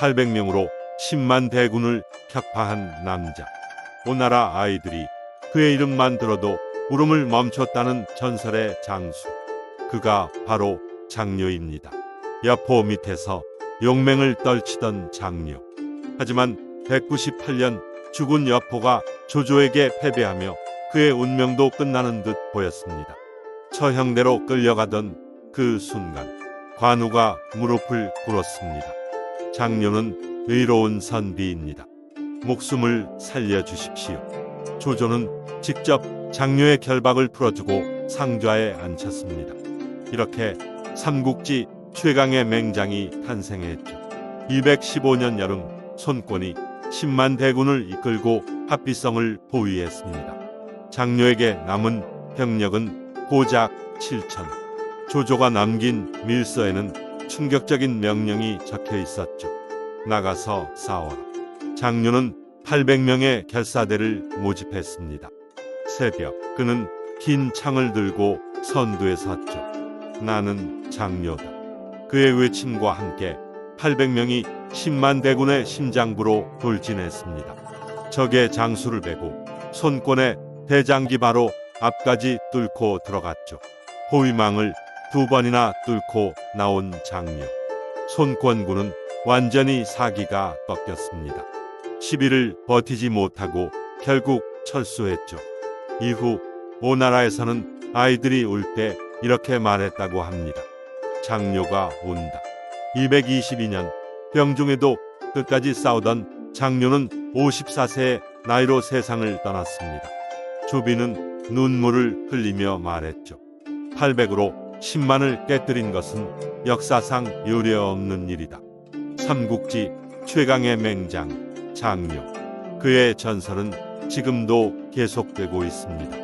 800명으로 10만 대군을 격파한 남자. 오나라 아이들이 그의 이름만 들어도 울음을 멈췄다는 전설의 장수. 그가 바로 장료입니다. 여포 밑에서 용맹을 떨치던 장료. 하지만 198년 죽은 여포가 조조에게 패배하며 그의 운명도 끝나는 듯 보였습니다. 처형대로 끌려가던 그 순간 관우가 무릎을 꿇었습니다. 장료는 의로운 선비입니다. 목숨을 살려주십시오. 조조는 직접 장료의 결박을 풀어주고 상좌에 앉혔습니다. 이렇게 삼국지 최강의 맹장이 탄생했죠. 215년 여름 손권이 10만 대군을 이끌고 합비성을 보위했습니다. 장료에게 남은 병력은 고작 7천. 조조가 남긴 밀서에는 충격적인 명령이 적혀 있었죠. 나가서 싸워라. 장료는 800명의 결사대를 모집했습니다. 새벽 그는 긴 창을 들고 선두에 섰죠. 나는 장료다. 그의 외침과 함께 800명이 10만 대군의 심장부로 돌진했습니다. 적의 장수를 베고 손권의 대장기 바로 앞까지 뚫고 들어갔죠. 호위망을 두 번이나 뚫고 나온 장료. 손권군은 완전히 사기가 꺾였습니다. 시비를 버티지 못하고 결국 철수했죠. 이후 오나라에서는 아이들이 울 때 이렇게 말했다고 합니다. 장료가 온다. 222년 병중에도 끝까지 싸우던 장료는 54세의 나이로 세상을 떠났습니다. 조비는 눈물을 흘리며 말했죠. 800으로 10만을 깨뜨린 것은 역사상 유례없는 일이다. 삼국지 최강의 맹장 장료. 그의 전설은 지금도 계속되고 있습니다.